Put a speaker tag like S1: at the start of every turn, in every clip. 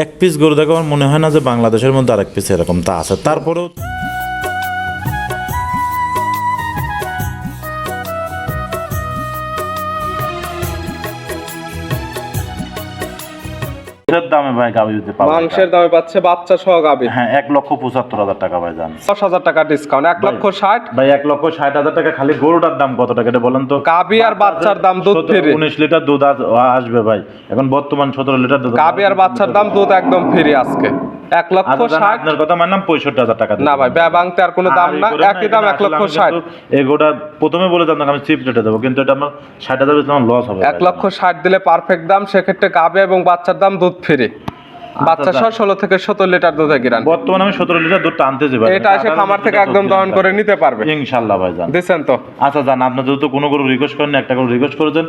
S1: এক পিস গরু দেখে আমার মনে হয় না যে বাংলাদেশের মধ্যে আরেক পিস এরকম তা আছে। তারপরেও দামে ভাই গাবি দিতে পারব
S2: মাংসের দামে পাচ্ছে বাচ্চা সহ গাবি
S1: হ্যাঁ এক লক্ষ পঁচাত্তর হাজার টাকা ভাই জান।
S2: দশ হাজার টাকা ডিসকাউন্ট এক লক্ষ ষাট।
S1: ভাই এক লক্ষ ষাট হাজার টাকা খালি গরুটার দাম কত টাকা এটা বলেন তো?
S2: গাবি আর বাচ্চার দাম দুধ ফ্রি।
S1: উনিশ লিটার দুধ আসবে ভাই। এখন বর্তমান সতেরো লিটার দুধ
S2: গাবি আর বাচ্চার দাম দুধ একদম ফ্রি আজকে। এক লক্ষ
S1: আচ্ছা,
S2: ষাট।
S1: আপনার কথা মানলাম পঁয়ষট্টি হাজার টাকা
S2: না ভাই ব্যাবাংতে আর কোনো দাম না একই দাম এক লক্ষ ষাট।
S1: এগোটা প্রথমে বলে দাম আমি চিপ রেটে দেবো কিন্তু এটা আমার ষাট হাজার লস হবে।
S2: এক লক্ষ ষাট দিলে পারফেক্ট দাম সেক্ষেত্রে গাবে এবং বাচ্চার দাম দুধ ফ্রি বাচ্চা সহ ষোলো থেকে সত্তর লিটার দুধে গিরান।
S1: বর্তমানে আমি সতেরো লিটার দুধ টানতে যাব।
S2: এটা এসে খামার থেকে একদম দহন করে নিতে পারবে।
S1: ইনশাল্লাহ ভাই জান
S2: দিচ্ছেন তো?
S1: আচ্ছা আপনার যেহেতু কোনো গরু রিকোয়েস্ট করেন একটা গরু রিকোয়েস্ট করেছেন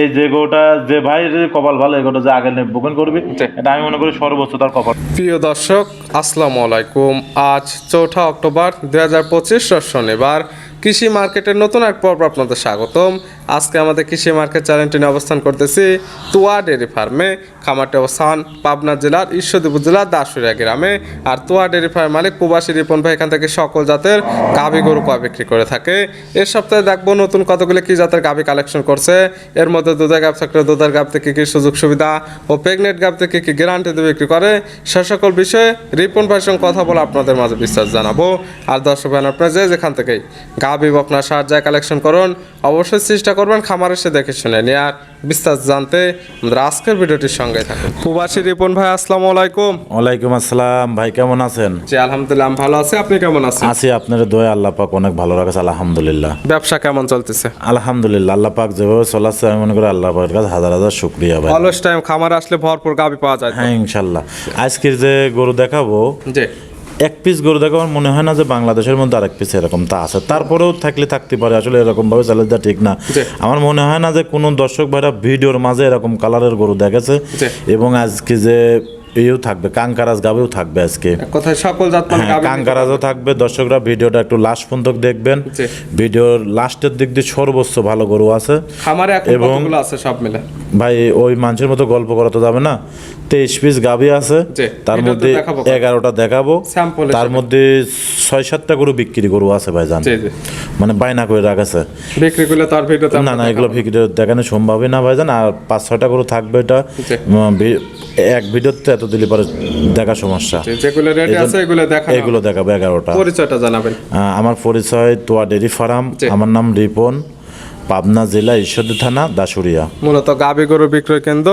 S1: এই যে গরুটা যে ভাই কপাল ভালো এই গরুটা যে আগে বুকিং করবি এটা আমি মনে করি সর্বোচ্চ তার কপাল।
S2: প্রিয় দর্শক আসসালামু আলাইকুম। আজ চৌঠা অক্টোবর দুই হাজার পঁচিশ শনিবার। কৃষি মার্কেটের নতুন এক পর্ব আপনাদের স্বাগতম। আজকে আমাদের কৃষি মার্কেট চ্যানেলটি অবস্থান করতেছি তুয়া ডেয়ারি ফার্মে। খামারটি অবস্থান পাবনা জেলার ঈশ্বরদী জেলার দাসুরিয়া গ্রামে। আর তুয়া ডেয়ারি ফার্ম মালিক প্রবাসী রিপন ভাই এখান থেকে সকল জাতের গাভী গরু কয় বিক্রি করে থাকে। এর সপ্তাহে দেখব নতুন কতগুলো কি জাতের গাভী কালেকশন করছে। এর মধ্যে দুধের গাভ থাকলে দুধের গাভ থেকে কী সুযোগ সুবিধা ও প্রেগনেন্ট গাভ থেকে কী গ্যারান্টি দিয়ে বিক্রি করে, সে সকল বিষয়ে রিপন ভাইয়ের সঙ্গে কথা বলে আপনাদের মাঝে বিস্তার জানাব। আর দর্শক ভাই, আপনার যে যেখান থেকেই গাভী বকনা সাহায্যে কালেকশন করুন, অবশ্যই চেষ্টা করবেন খামার এসে দেখে শুনে নিয়ে আর বিস্তার জানতে আমাদের আজকের ভিডিওটির সঙ্গে থাকুন। প্রবাসী রিপন ভাই আসসালামু আলাইকুম।
S1: ওয়ালাইকুম আসসালাম ভাই কেমন আছেন?
S2: জি আলহামদুলিল্লাহ আমি ভালো আছি। আপনি কেমন আছেন?
S1: আছি আপনার দোয়া আল্লাহ পাক অনেক ভালো রাখছে আলহামদুলিল্লাহ।
S2: ব্যবসা কেমন চলতেছে?
S1: আলহামদুলিল্লাহ আল্লাহ পাক যেভাবে চলাচ্ছে আমি মনে করি আল্লাহ পাকের কাছে হাজার হাজার শুক্রিয়া ভাই।
S2: অলস টাইম খামারে আসলে ভরপুর গাভী পাওয়া যায়
S1: হ্যাঁ ইনশাল্লাহ। আজকের যে গরু দেখাবো
S2: জি।
S1: এক পিস গরু দেখে আমার মনে হয় না যে বাংলাদেশের মধ্যে আরেক পিস এরকম তা আছে। তারপরেও থাকলে থাকতে পারে আসলে এরকম ভাবে চালিয়ে দেওয়া ঠিক না। আমার মনে হয় না যে কোনো দর্শক ভাইরা ভিডিওর মাঝে এরকম কালারের গরু দেখেছে। এবং আজকে যে ইয়েও থাকবে কাঙ্কারাজ গাবেও থাকবে আজকে।
S2: কথায় সকল জাত মানে
S1: হ্যাঁ কাঙ্কারাজও থাকবে দর্শকরা ভিডিওটা একটু লাস্ট পর্যন্ত দেখবেন। ভিডিওর লাস্টের দিক দিয়ে সর্বোচ্চ ভালো গরু আছে।
S2: খামারে
S1: এবং-
S2: কতগুলো আছে সব মিলে?
S1: ভাই ওই মানুষের মতো গল্প করা তো যাবে না। তেইশ পিস গাভি আছে। তার মধ্যে। এগারোটা দেখাবো। তার। মধ্যে ছয় সাতটা গরু বিক্রি গরু আছে ভাই জান মানে বায়না করে রাখাছে।
S2: বিক্রি করলে তার ভিডিওতে
S1: না না এগুলো ভিডিও দেখানো সম্ভবই না ভাইজান। আর পাঁচ ছয়টা গরু থাকবে এটা। এক ভিডিওতে এত দিলে পরে দেখা সমস্যা।
S2: যেগুলো আছে এগুলো দেখা
S1: এগুলো দেখাবো এগারোটা।
S2: পরিচয়টা জানাবেন।
S1: আমার পরিচয় তোয়া ডেরি ফার্ম আমার নাম রিপন। পাবনা জেলা ঈশ্বরদী থানা দাসুরিয়া
S2: মূলত গাবি গরু বিক্রয় কেন্দ্র।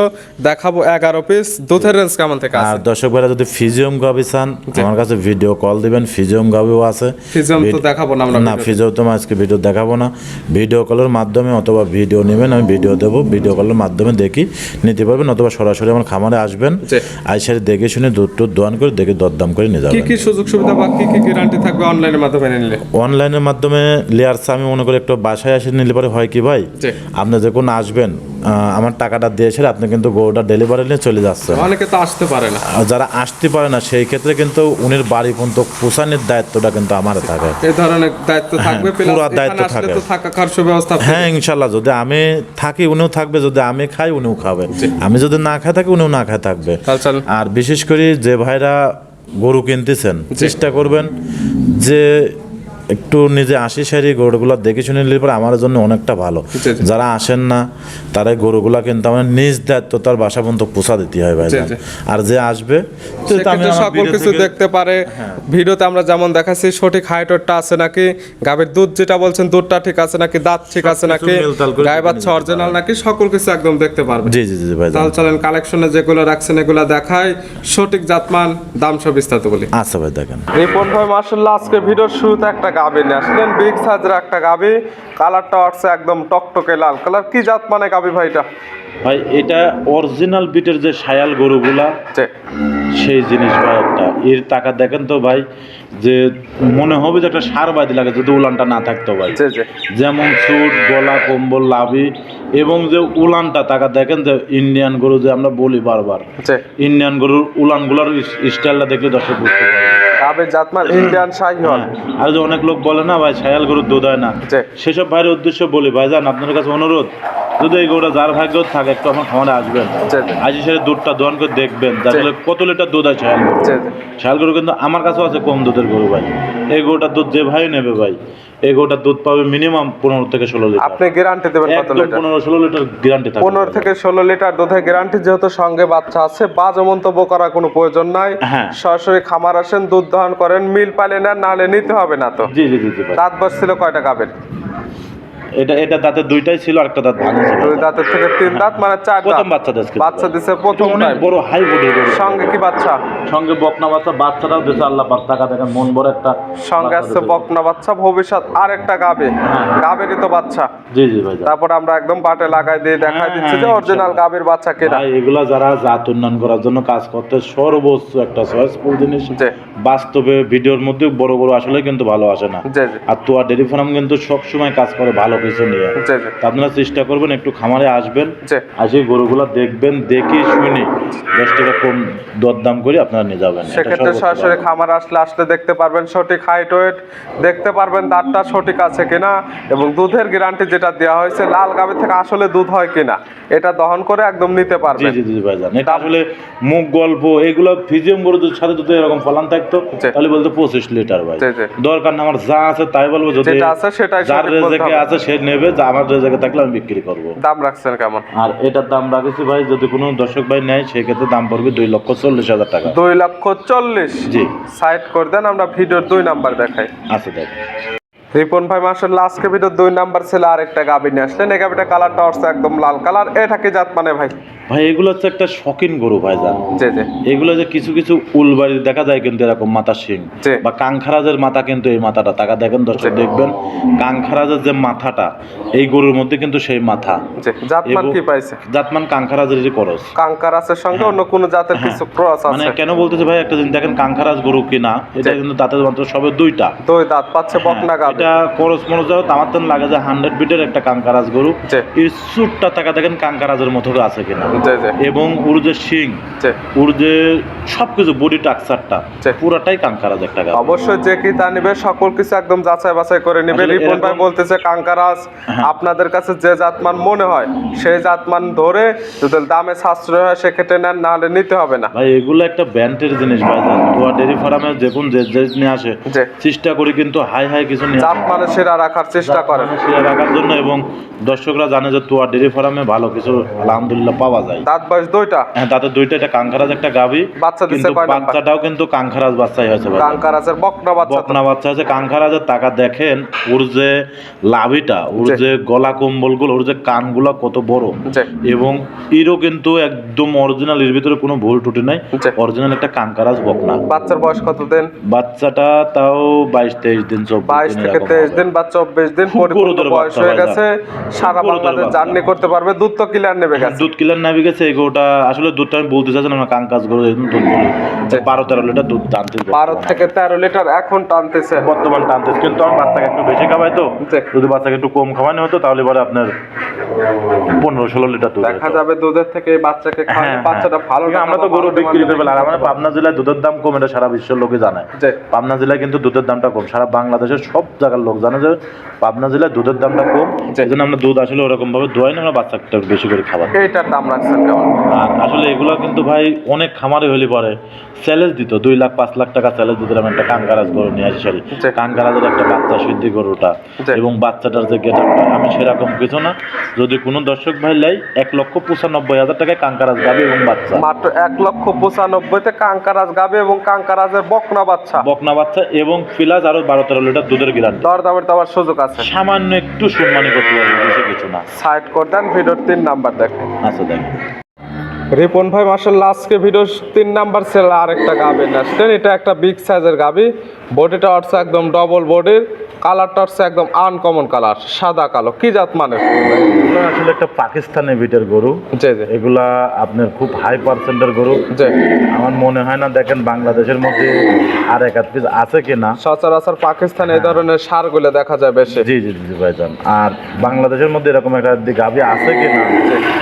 S2: দেখাবো এগারো পিস দুধের রেঞ্জ কেমন থেকে
S1: আর দর্শক ভাইরা যদি ফিজিওম গাবি চান আমার কাছে ভিডিও কল দিবেন। ফিজিওম গাবিও আছে।
S2: ফিজিয়াম তো দেখাবো না আমরা
S1: না ফিজিও তো আজকে ভিডিও দেখাবো না। ভিডিও কলের মাধ্যমে অথবা ভিডিও নেবেন আমি ভিডিও দেবো। ভিডিও কলের মাধ্যমে দেখি নিতে পারবেন অথবা সরাসরি আমার খামারে আসবেন। আইসারে দেখে শুনে দুধ টুধ দোয়ান করে দেখে দরদাম করে নিয়ে
S2: কি
S1: যাবেন।
S2: কি সুযোগ সুবিধা বা কি কি গ্যারান্টি থাকবে অনলাইনের মাধ্যমে নিলে?
S1: অনলাইনের মাধ্যমে লেয়ারস আমি মনে করি একটু বাসায় এসে নিলে পরে হয় কি ভাই। আপনি যখন আসবেন আমার টাকাটা দিয়ে এসে আপনি কিন্তু গরুটা ডেলিভারি নিয়ে চলে যাচ্ছেন।
S2: অনেকে তো আসতে পারে না।
S1: যারা আসতে পারে না সেই ক্ষেত্রে কিন্তু উনির বাড়ি পর্যন্ত পোষানোর দায়িত্বটা কিন্তু আমার থাকে।
S2: এই ধরনের দায়িত্ব থাকবে
S1: হ্যাঁ,
S2: plus
S1: পুরা দায়িত্ব থাকে।
S2: তো থাকা খাওয়ার সুব্যবস্থা
S1: হ্যাঁ ইনশাল্লাহ যদি আমি থাকি উনিও থাকবে যদি আমি খাই উনিও খাবে। আমি যদি না খাই থাকি উনিও না খাই থাকবে। আর বিশেষ করে যে ভাইরা গরু কিনতেছেন চেষ্টা করবেন যে একটু নিজে আশি সারি গরুগুলো দেখে শুনে নিলে পরে আমার জন্য অনেকটা ভালো। যারা আসেন না তারা গরুগুলা কিন্তু আমার নিজ দায়িত্ব তার বাসা পর্যন্ত পোষা দিতে হয় ভাই। আর যে আসবে
S2: সকল কিছু দেখতে পারে। ভিডিওতে আমরা যেমন দেখাচ্ছি সঠিক হাইটটা আছে নাকি গাভীর দুধ যেটা বলছেন দুধটা ঠিক আছে নাকি দাঁত ঠিক আছে নাকি গায়ে বাচ্চা অরিজিনাল নাকি সকল কিছু একদম দেখতে পারবে
S1: জি জি জি ভাই
S2: চাল চালেন কালেকশনে যেগুলো রাখছেন এগুলো দেখায় সঠিক জাতমান দাম সব বিস্তারিত বলি।
S1: আচ্ছা ভাই দেখেন।
S2: রিপন ভাই মার্শাল্লাহ আজকে ভিডিওর শুরুতে একটা গাবি নিয়ে আসলেন বিগ সাইজের একটা গাবি কালারটা আসছে একদম টকটকে লাল। কালার কি জাত মানে গাবি ভাই এটা?
S1: ভাই এটা অরিজিনাল বিটের যে সায়াল গরুগুলা সেই জিনিস ভাই একটা। এর টাকা দেখেন তো ভাই যে মনে হবে যে একটা সার বাদি লাগে যদি উলানটা না থাকতো ভাই। যেমন স্যুট গলা কম্বল লাভি এবং যে উলানটা টাকা দেখেন যে ইন্ডিয়ান গরু যে আমরা বলি বারবার। ইন্ডিয়ান গরুর উলানগুলোর স্টাইলটা দেখলে দর্শক বুঝতে পারবে।
S2: গাবির জাতমান ইন্ডিয়ান শাহিওয়াল।
S1: হ্যাঁ, আর যে অনেক লোক বলে না ভাই সায়াল গরুর দুধ হয় না। সেসব ভাইয়ের উদ্দেশ্য বলি ভাই যান আপনার কাছে অনুরোধ যদি এই গরুটা যার ভাগ্য থাকে একটু আমার খামারে আসবেন। আজ সেটা দুধটা দোয়ান করে দেখবেন তাহলে কত লিটার দুধ আছে শাল গরু
S2: জি
S1: গরু কিন্তু আমার কাছেও আছে কম দুধের গরু ভাই। এই গরুটার দুধ যে ভাই নেবে ভাই এই গোটা দুধ পাবে মিনিমাম পনেরো থেকে ষোলো লিটার।
S2: আপনি গ্যারান্টি দেবেন কত লিটার?
S1: পনেরো ষোলো লিটার গ্যারান্টি থাকবে।
S2: পনেরো থেকে ষোলো লিটার দুধের গ্যারান্টি যেহেতু সঙ্গে বাচ্চা আছে বাজে মন্তব্য করার কোনো প্রয়োজন নাই।
S1: হ্যাঁ।
S2: সরাসরি খামার আসেন দুধ দহন করেন মিল পালে না নাহলে নিতে হবে না তো।
S1: জি জি জি জি
S2: দাঁত বসছিল কয়টা গাবের
S1: এটা এটা দাঁতে দুইটাই ছিল আরেকটা দাঁত ভাঙা ছিল।
S2: দুই দাঁতের থেকে তিন দাঁত মানে চার দাঁত।
S1: প্রথম বাচ্চা দেশকে।
S2: বাচ্চা দিছে প্রথম
S1: অনেক বড় হাই বডি
S2: সঙ্গে কি বাচ্চা?
S1: সঙ্গে বকনা বাচ্চা বাচ্চাটাও দিছে আল্লাহ পাক টাকা দেখেন মন বড় একটা
S2: সঙ্গে
S1: দিছে।
S2: বকনা বাচ্চা ভবিষ্যৎ আর একটা গাবে।
S1: হ্যাঁ।
S2: গাবেরই তো বাচ্চা।
S1: জি জি ভাই
S2: তারপর আমরা একদম বাটে লাগাই দিয়ে দেখাই
S1: হ্যাঁ,
S2: দিচ্ছি যে
S1: হ্যাঁ,
S2: অরিজিনাল গাবের বাচ্চা কেনা।
S1: ভাই এগুলা যারা জাত উন্নয়ন করার জন্য কাজ করতে সর্বোচ্চ একটা চয়েসফুল জিনিস। বাস্তবে ভিডিওর মধ্যে বড় বড় আসলে কিন্তু ভালো আসে না।
S2: জি জি।
S1: আর তোয়া ডেরি ফার্ম কিন্তু সবসময় কাজ করে ভালো কিছু নিয়ে। আপনারা চেষ্টা করবেন একটু খামারে আসবেন আসে গরুগুলা দেখবেন দেখে শুনে দশ টাকা কম দরদাম করে আপনারা নিয়ে যাবেন।
S2: সেক্ষেত্রে সরাসরি খামার আসলে আসলে দেখতে পারবেন সঠিক হাইট ওয়েট দেখতে পারবেন দাঁতটা সঠিক আছে কিনা এবং দুধের গ্যারান্টি যেটা দেওয়া হয়েছে লাল গাভী থেকে আসলে দুধ হয় কিনা এটা দহন করে একদম নিতে পারবেন।
S1: জি জি ভাইজান। এটা আসলে মুখ গল্প এগুলো ফিজিয়াম গরুদের সাথে যদি এরকম ফলান থাকতো তাহলে বলতো পঁচিশ লিটার ভাই। দরকার না আমার যা আছে তাই বলব যদি
S2: যেটা আছে সেটাই
S1: যার রেজেকে। আছে সে নেবে যে আমার জায়গায় থাকলে আমি বিক্রি করব।
S2: দাম রাখছেন কেমন?
S1: আর এটার দাম রাখেছি ভাই যদি কোনো দর্শক ভাই নেয় সেক্ষেত্রে দাম পড়বে দুই লক্ষ চল্লিশ হাজার টাকা।
S2: দুই লক্ষ চল্লিশ?
S1: জি।
S2: সাইড করে দেন আমরা ভিডিওর দুই নাম্বার দেখাই।
S1: আচ্ছা দেখ।
S2: রিপন ভাই মাসাল্লাহ আজকে ভিডিও দুই নাম্বার ছিল আরেকটা গাবি নিয়ে আসলেন। এই গাবিটা কালারটা হচ্ছে একদম লাল কালার এটা কি জাত মানে ভাই।
S1: ভাই এগুলো হচ্ছে একটা শখিন গরু ভাই জান
S2: জি জি।
S1: এগুলো যে কিছু কিছু উলবাড়ি দেখা যায় কিন্তু এরকম মাথা শিং। বা কাংখারাজের মাথা কিন্তু এই মাথাটা। টাকা দেখেন দর্শক দেখবেন কাংখারাজের যে মাথাটা এই গরুর মধ্যে কিন্তু সেই মাথা।
S2: জি। জাতমান কি পাইছে?
S1: জাতমান কাংখারাজেরই করস
S2: কাঙ্কার আছে সঙ্গে অন্য কোনো জাতের কিছু ক্রস আছে?
S1: মানে কেন বলতেছে ভাই একটা জিনিস দেখেন কাংখারাজ গরু কিনা এটা কিন্তু দাঁতের মাত্র সবে দুইটা।
S2: দুই দাঁত পাচ্ছে বকনা
S1: হ্যাঁ,
S2: গাবি
S1: এটা করস মরস যাও আমার তো লাগে যে হান্ড্রেড বিটের একটা কাংকারাজ গরু। এই সুটটা টাকা দেখেন কাংকারাজের মতো আছে কিনা। এবং ওর যে শিং ওর যে সবকিছু বডি টাকচারটা পুরাটাই কাংকারাজ একটা গাছ।
S2: অবশ্যই যে কি তা নিবে সকল কিছু একদম যাচাই বাছাই করে নিবে। রিপন ভাই বলতেছে কাঙ্কারাজ
S1: হ্যাঁ।
S2: আপনাদের কাছে যে জাতমান মনে হয় সেই জাতমান ধরে যদি দামে সাশ্রয় হয় সেক্ষেত্রে নেন নাহলে নিতে হবে না।
S1: ভাই এগুলো একটা ব্যান্ডের জিনিস ভাই ডেরি ফার্মে দেখুন যে যে নিয়ে আসে চেষ্টা করি কিন্তু হাই হাই কিছু নিয়ে
S2: জাত মানে সেরা রাখার চেষ্টা করেন।
S1: সেটা রাখার জন্য এবং দর্শকরা জানে যে তোয়া ডেরি ফার্মে ভালো কিছু আলহামদুলিল্লাহ পাওয়া যায়।
S2: দাঁত বয়স দুইটা?
S1: হ্যাঁ তাতে দুইটা একটা কাঙ্কারাজ একটা গাভি
S2: বাচ্চা দিছে কয়?
S1: বাচ্চাটাও কিন্তু কাঙ্কারাজ বাচ্চাই হয়েছে ভাই
S2: কাঙ্কারাজের বকনা বাচ্চা
S1: বকনা বাচ্চা আছে কাঙ্কারাজের টাকা দেখেন ওর যে লাভিটা ওর যে গলা কম্বলগুলো ওর যে কানগুলো কত বড়। এবং এরও কিন্তু একদম অরিজিনাল এর ভিতরে কোনো ভুল টুটি নাই। অরিজিনাল একটা কাঙ্কারাজ বকনা।
S2: বাচ্চার বয়স কত দিন?
S1: বাচ্চাটা তাও বাইশ তেইশ দিন চব্বিশ
S2: বাইশ থেকে তেইশ দিন বা চব্বিশ দিন পরিপূর্ণ বয়স হয়ে গেছে সারা বাংলাদেশ জার্নি করতে পারবে দুধ তো ক্লিয়ার নেবে গেছে।
S1: দুধ কিলার নাবি গেছে এই আসলে দুধটা আমি বলতে চাচ্ছিলাম না কাঙ্কাজ গরু এরকম দুধ বলি। বারো তেরো লিটার দুধ টানতে
S2: বারো থেকে তেরো লিটার এখন টানতেছে।
S1: বর্তমান টানতে কিন্তু আমার বাচ্চাকে একটু বেশি খাওয়াই তো। যদি বাচ্চাকে একটু কম খাওয়ানো হতো তাহলে পরে আপনার পনেরো ষোলো লিটার দুধ
S2: দেখা যাবে দুধের থেকে বাচ্চাকে
S1: হ্যাঁ,
S2: খাওয়ালে
S1: হ্যাঁ।
S2: বাচ্চাটা ভালো
S1: আমরা তো গরু বিক্রি করে আর আমাদের পাবনা জেলায় দুধের দাম কম এটা সারা বিশ্বের লোকে জানে। পাবনা জেলায় কিন্তু দুধের দামটা কম সারা বাংলাদেশের সব জায়গার লোক জানে যে পাবনা জেলায় দুধের দামটা কম
S2: জি।
S1: এই জন্য আমরা দুধ আসলে ওরকম ভাবে দোয়াই না আমরা বাচ্চাটা বেশি করে খাবার
S2: এইটার দাম রাখছেন কেমন?
S1: আর আসলে এগুলো কিন্তু ভাই অনেক খামারে হলে পরে চ্যালেঞ্জ দিত। দুই লাখ পাঁচ লাখ টাকা চ্যালেঞ্জ দিত আমি একটা কাঙ্গারাজ গরু নিয়ে আসি সারি
S2: জি।
S1: কাঙ্গারাজের একটা বাচ্চা সিদ্ধি গরুটা। এবং বাচ্চাটার যে গেট আমি সেরকম কিছু না। যদি কোনো দর্শক ভাই লাই এক লক্ষ পঁচানব্বই হাজার টাকায় কাঙ্কারাজ গাবে এবং বাচ্চা।
S2: মাত্র এক লক্ষ পঁচানব্বইতে কাঙ্কারাজ গাবে এবং কাঙ্কারাজের বকনা বাচ্চা।
S1: বকনা বাচ্চা এবং ফিলাজ আরও বারো তেরো লিটার দুধের গ্যারান্টি
S2: দর দামের দেওয়ার সুযোগ আছে।
S1: সামান্য একটু সম্মানী করতে পারবে বেশি কিছু না।
S2: সাইড করে দেন ভিডিওর তিন নাম্বার দেখেন।
S1: আচ্ছা দেখ
S2: রিপন ভাই মাসাল্লাহ আজকে ভিডিও তিন নাম্বার সেল আরেকটা গাবি আসছেন এটা একটা বিগ সাইজের গাবি বডিটা হচ্ছে একদম ডবল বডির কালারটা হচ্ছে একদম আনকমন কালার সাদা কালো। কি জাত মানে
S1: আসলে একটা পাকিস্তানি বিটের গরু।
S2: জি জি।
S1: এগুলা আপনার খুব হাই পার্সেন্টের গরু।
S2: জি।
S1: আমার মনে হয় না দেখেন বাংলাদেশের মধ্যে আর এক আধ পিস আছে কিনা।
S2: সচরাচর পাকিস্তানে এই ধরনের সারগুলো দেখা যায় বেশি।
S1: জি জি জি ভাইজান। আর বাংলাদেশের মধ্যে এরকম একটা গাভি আছে কিনা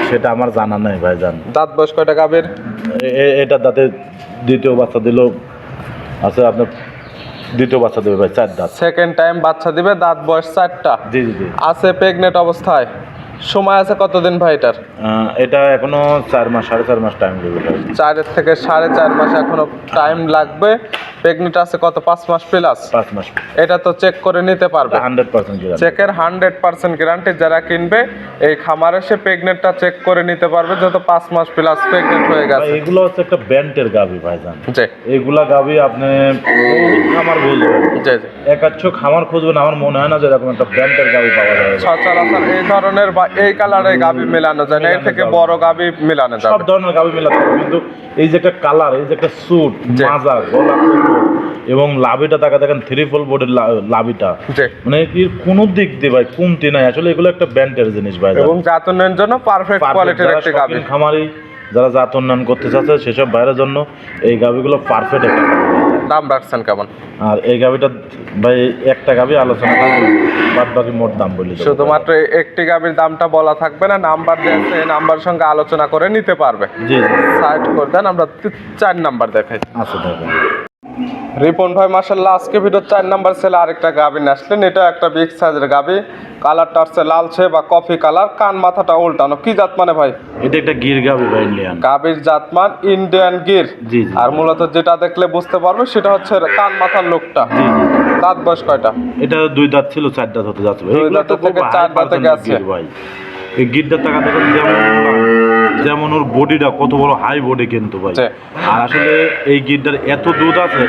S1: সেটা আমার জানা নাই ভাইজান।
S2: দাঁত বয়স কয়টা
S1: এ- এটা দাঁতে দ্বিতীয় বাচ্চা দিল আছে আপনার দ্বিতীয় বাচ্চা দেবে ভাই চার দাঁত।
S2: সেকেন্ড টাইম বাচ্চা দিবে দাঁত বয়স চারটা।
S1: জি জি জি।
S2: আছে প্রেগনেন্ট অবস্থায়। সময় আছে কতদিন ভাই এটার?
S1: এটা এখনও চার মাস সাড়ে চার মাস টাইম ভাই
S2: চারের থেকে সাড়ে চার মাস এখনও টাইম লাগবে। প্রেগনেন্ট আছে কত? পাঁচ মাস প্লাস
S1: পাঁচ মাস
S2: এটা তো চেক করে নিতে পারবে।
S1: হান্ড্রেড পার্সেন্ট
S2: চেকের হান্ড্রেড পার্সেন্ট গ্যারান্টি যারা কিনবে এই খামারে সে প্রেগনেন্টটা চেক করে নিতে পারবে যত পাঁচ মাস প্লাস প্রেগনেন্ট হয়ে গেছে।
S1: এগুলো হচ্ছে একটা ব্যান্ডের গাভি ভাইজান।
S2: জি।
S1: এইগুলা গাভি আপনি খামার বুঝবেন।
S2: জি জি।
S1: একাচ্ছ খামার খুঁজবেন আমার মনে হয় না যে এরকম একটা ব্যান্ডের গাভি পাওয়া যাবে।
S2: সচরাচর এই ধরনের বা এই কালারের গাবি মেলানো যায় না এর থেকে বড় গাবি মেলানো
S1: যায়
S2: সব
S1: ধরনের গাভি মেলাতে কিন্তু এই যে একটা কালার এই যে একটা স্যুট মাজা গলা এবং লাভিটা তাকা দেখেন থ্রি ফোল বোর্ডের লাভিটা। মানে এর কোন দিক দিয়ে ভাই কমতি নাই আসলে এগুলো একটা ব্যান্ডের জিনিস ভাই
S2: এবং জাতনের জন্য পারফেক্ট কোয়ালিটির একটি গাবি।
S1: খামারি যারা জাত উন্নয়ন করতে চাচ্ছে সেসব বাইরের জন্য এই গাভিগুলো পারফেক্ট একটা।
S2: দাম রাখছেন কেমন?
S1: আর এই গাভিটা ভাই একটা গাভি আলোচনা বাদ বাকি মোট দাম বলি
S2: শুধুমাত্র একটি গাবির দামটা বলা থাকবে না নাম্বার দিয়েছে এই নাম্বার সঙ্গে আলোচনা করে নিতে পারবে।
S1: জি সাইট
S2: সাইড করে দেন আমরা চার নাম্বার দেখাই।
S1: আচ্ছা দেখেন।
S2: রিপন ভাই মাসাল্লাহ আজকে ভিডিও চার নাম্বার সেলে আরেকটা গাবি নিয়ে আসলেন। এটা একটা বিগ সাইজের গাবি। কালারটা হচ্ছে লালচে বা কফি কালার কান মাথাটা উল্টানো। কি জাত মানে ভাই?
S1: এটা একটা গির গাভি ভাই ইন্ডিয়ান
S2: গাবির জাতমান ইন্ডিয়ান গির। আর মূলত যেটা দেখলে বুঝতে পারবে সেটা হচ্ছে কান মাথার লোকটা। দাঁত বয়স কয়টা?
S1: এটা দুই দাঁত ছিল চার দাঁত হতে যাচ্ছে
S2: দুই দাঁত থেকে চার দাঁতে গেছে।
S1: ভাই। এই গিরটার টাকা দেখেন যেমন যেমন ওর বডিটা কত বড় হাই বডি কিন্তু ভাই আর আসলে এই গিরটার এত দুধ আছে।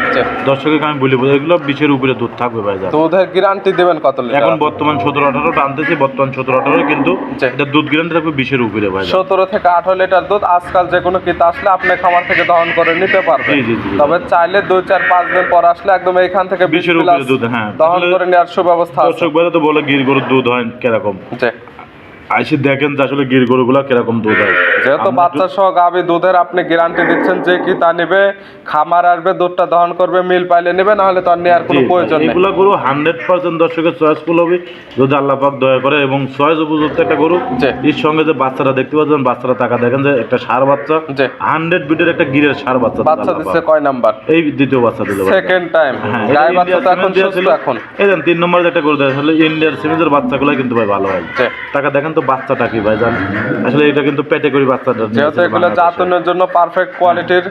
S1: দর্শককে আমি বলি বলি, এগুলো বিশের উপরে দুধ থাকবে ভাই জান।
S2: দুধের গ্যারান্টি দেবেন কত লিটার
S1: এখন বর্তমান সতেরো আঠারো টানতেছি বর্তমান সতেরো আঠারো কিন্তু এটা দুধ গ্যারান্টি থাকবে বিশের উপরে ভাই।
S2: সতেরো থেকে আঠারো লিটার দুধ আজকাল যে কোনো কিতা আসলে আপনি খামার থেকে দহন করে নিতে পারবেন
S1: জি, জি, জি।
S2: তবে চাইলে দুই চার পাঁচ দিন পর আসলে একদম এইখান থেকে বিশ
S1: বিশের উপরে দুধ, হ্যাঁ।
S2: দহন করে নেওয়ার সুব্যবস্থা
S1: দর্শক ভাইরা তো বলে গির গরুর দুধ হয় কীরকম। আইসি দেখেন যে আসলে গির গরুগুলা কীরকম দুধ হয়।
S2: যেহেতু বাচ্চা সহ গাভি দুধের আপনি গ্যারান্টি দিচ্ছেন যে কি তা নিবে খামার আসবে দুধটা দহন করবে মিল পাইলে নিবে নাহলে তো আর নেওয়ার কোনো প্রয়োজন নেই।
S1: এগুলা গরু হান্ড্রেড পার্সেন্ট দর্শকের চয়েসফুল হবে। যদি আল্লাহ পাক দয়া করে এবং চয়েস উপযুক্ত একটা গরু। এর সঙ্গে যে বাচ্চারা দেখতে পাচ্ছেন বাচ্চারা টাকা দেখেন যে একটা সার বাচ্চা। হান্ড্রেড বিটের একটা গিরের সার বাচ্চা
S2: বাচ্চা দিচ্ছে কয় নাম্বার?
S1: এই দ্বিতীয় বাচ্চা দিল
S2: সেকেন্ড টাইম গায়ে বাচ্চা এখন সুস্থ এখন।
S1: এই তিন নম্বর একটা গরু আসলে ইন্ডিয়ার সিমেন্সের বাচ্চাগুলো কিন্তু ভাই ভালো হয়। টাকা দেখেন তো বাচ্চাটা কি ভাই জান আসলে এটা কিন্তু পেটে করি বাচ্চাটা
S2: যেহেতু এগুলো জাতনের জন্য পারফেক্ট কোয়ালিটির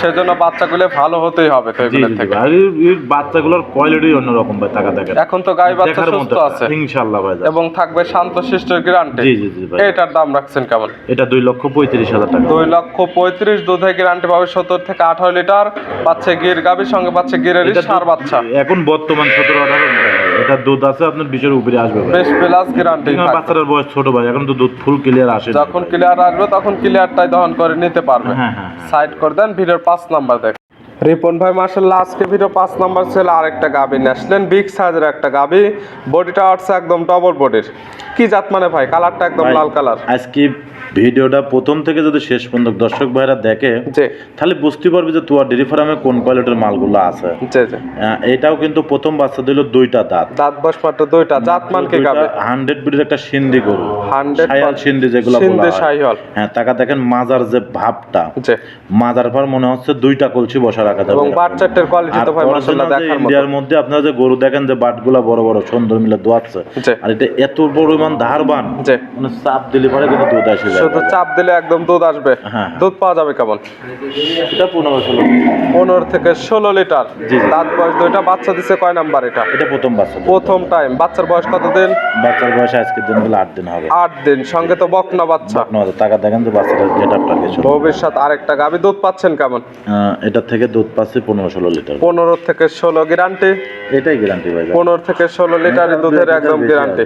S2: সেজন্য বাচ্চাগুলো ভালো হতেই হবে তো
S1: জি
S2: থেকে।
S1: আর এই- বাচ্চাগুলোর কোয়ালিটি অন্যরকম ভাই টাকা দেখেন।
S2: এখন তো গাই বাচ্চা সুস্থ আছে।
S1: ইনশাআল্লাহ ভাই জান।
S2: এবং থাকবে শান্ত শিষ্টের গ্যারান্টি
S1: জি জি জি ভাই।
S2: এটার দাম রাখছেন কেমন?
S1: এটা দুই লক্ষ পঁয়ত্রিশ হাজার টাকা।
S2: দুই লক্ষ পঁয়ত্রিশ দুধে গ্যারান্টি পাবে সত্তর থেকে আঠারো লিটার। পাচ্ছে গির গাবির সঙ্গে পাচ্ছে গিরেরই
S1: এটা
S2: সার বাচ্চা।
S1: এখন বর্তমান সতেরো আঠারো এটা দুধ আছে আপনার বিশের উপরে আসবে
S2: বেশ প্লাস গ্যারান্টি
S1: বাচ্চাটার বয়স ছোট ভাই এখন তো দুধ ফুল ক্লিয়ার আসে।
S2: যখন ক্লিয়ার আসবে তখন ক্লিয়ারটাই দহন করে নিতে পারবে।
S1: হ্যাঁ হ্যাঁ হ্যাঁ।
S2: সাইড করে দেন ভিডিওর পাঁচ নাম্বার দেখ। রিপন ভাই মার্শাল্লাহ আজকে ভিডিও পাঁচ নাম্বার ছিল আরেকটা গাবি ন্যাশলেন বিগ সাইজের একটা গাবি বডিটা হচ্ছে একদম ডবল বডির কি জাত মানে ভাই? কালারটা একদম লাল কালার
S1: আজকে ভিডিওটা প্রথম থেকে যদি শেষ পর্যন্ত দর্শক ভাইরা দেখে তাহলে বুঝতে পারবে যে তুয়ার ডেরি ফার্মে কোন কোয়ালিটির মালগুলো আছে। এটাও কিন্তু প্রথম বাচ্চা দিল দুইটা দাঁত।
S2: দাঁত বস মাত্র দুইটা জাত মান কি গাবে?
S1: হান্ড্রেড বিটের একটা সিন্ধি গরু।
S2: 100
S1: সায়াল সিন্ধি যেগুলো বলা
S2: সিন্ধে
S1: হয়। হ্যাঁ টাকা দেখেন মাজার যে ভাবটা। মাজার পর মনে হচ্ছে দুইটা কলসি বসা রাখা যাবে।
S2: এবং বাচ্চাটের কোয়ালিটি তো ভাই
S1: যে
S2: দেখার মতো।
S1: ইন্ডিয়ার মধ্যে আপনারা যে গরু দেখেন যে বাটগুলা বড় বড় সুন্দর মিলে দোয়াচ্ছে। আর এটা এত পরিমাণ ধারবান। মানে চাপ দিলে পরে কিন্তু দুধ আসে যায়।
S2: শুধু চাপ দিলে একদম দুধ আসবে।
S1: হ্যাঁ।
S2: দুধ পাওয়া যাবে কেমন
S1: এটা পনেরো ষোলো।
S2: পনেরো থেকে ষোলো লিটার। দাঁত বয়স দুইটা বাচ্চা দিছে কয় নাম্বার এটা?
S1: এটা প্রথম বাচ্চা
S2: প্রথম টাইম। বাচ্চার বয়স কতদিন?
S1: বাচ্চার বয়স আজকের দিন হলো আট দিন হবে।
S2: আট দিন। সঙ্গে তো বকনা বাচ্চা।
S1: টাকা দেখেন যে বাচ্চাটার গেট আপটা কিছু
S2: ভবিষ্যৎ আরেকটা গাবি। দুধ পাচ্ছেন কেমন?
S1: এটা থেকে দুধ পাচ্ছে পনেরো ষোলো লিটার।
S2: পনেরো থেকে ষোলো গ্যারান্টি?
S1: এটাই গ্যারান্টি ভাই।
S2: পনেরো থেকে ষোলো লিটার দুধের একদম গ্যারান্টি।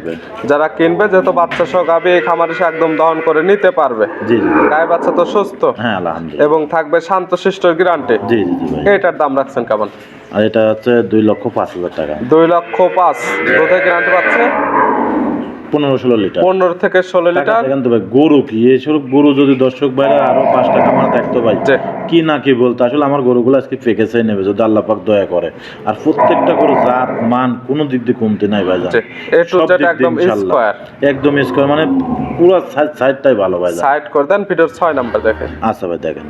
S2: যারা কিনবে যেহেতু বাচ্চা সহ গাবি এই খামারে সে একদম দহন করে নিতে পারবে।
S1: জি জি
S2: গায়ে বাচ্চা তো সুস্থ।
S1: হ্যাঁ আলহামদুলিল্লাহ।
S2: এবং থাকবে শান্ত শিষ্ট গ্রান্টে
S1: জি জি জি
S2: এটার দাম রাখছেন কেমন?
S1: আর এটা হচ্ছে দুই লক্ষ পাঁচ হাজার টাকা।
S2: দুই লক্ষ পাঁচ। কোথায় গ্রান্ট পাচ্ছে?
S1: পনেরো ষোলো লিটার।
S2: পনেরো থেকে ষোলো লিটার।
S1: দেখেন তো ভাই গরু কি? এইসব গরু যদি দর্শক বাইরে আরও পাঁচ টাকা আমার দেখতো ভাই কি না কি বলতো? আসলে আমার গরুগুলো আজকে পেকেছে নেবে যদি আল্লাহ পাক দয়া করে। আর প্রত্যেকটা গরু জাত মান কোনো দিক দিয়ে কমতে নাই ভাই
S2: একদম।
S1: একদম স্কোয়ার মানে পুরো সাইড সাইডটাই ভালো ভাই
S2: সাইড করে দেন ভিডিওর ছয় নাম্বার দেখেন।
S1: আচ্ছা ভাই দেখেন।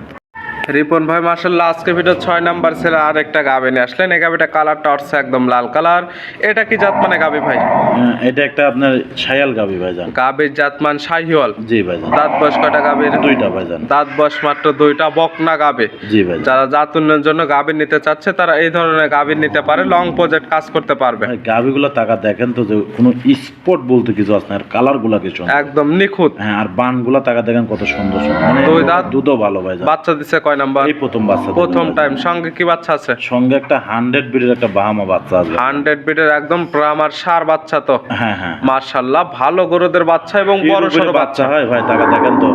S2: রিপন ভাই মার্শাল্লাহ আজকে ভিডিও ছয় নাম্বার ছেলে আর একটা গাবি নিয়ে আসলেন। এই গাবিটা কালারটা হচ্ছে একদম লাল কালার। এটা কি জাত মানে গাবি ভাই?
S1: হ্যাঁ, এটা একটা আপনার ছায়াল গাবি ভাইজান।
S2: গাবির জাতমান শাহিওয়াল।
S1: জি ভাইজান।
S2: দাঁত বয়স কয়টা গাবির?
S1: দুইটা ভাইজান।
S2: দাঁত বয়স মাত্র দুইটা বকনা গাবে।
S1: জি ভাই
S2: যারা জাত উন্নয়নের জন্য গাভীর নিতে চাচ্ছে তারা এই ধরনের গাভীর নিতে পারে লং প্রজেক্ট কাজ করতে পারবে।
S1: ভাই গাবিগুলো টাকা দেখেন তো যে কোনো স্পট বলতে কিছু আছে না আর কালারগুলা কিছু
S2: একদম নিখুঁত।
S1: হ্যাঁ আর বানগুলা টাকা দেখেন কত সুন্দর সুন্দর। মানে
S2: দুই দাঁত?
S1: দুধও ভালো ভাইজান।
S2: বাচ্চা দিচ্ছে কয় নাম্বার।
S1: এই প্রথম বাচ্চা
S2: প্রথম টাইম সঙ্গে কি বাচ্চা আছে?
S1: সঙ্গে একটা হান্ড্রেড বিডের একটা বাহামা বাচ্চা আছে।
S2: হান্ড্রেড বিটের একদম আমার সার বাচ্চা তো।
S1: হ্যাঁ হ্যাঁ।
S2: মার্শাল্লাহ ভালো গরুদের বাচ্চা এবং বড় সড়ো বাচ্চা
S1: হয় ভাই টাকা দেখেন তো।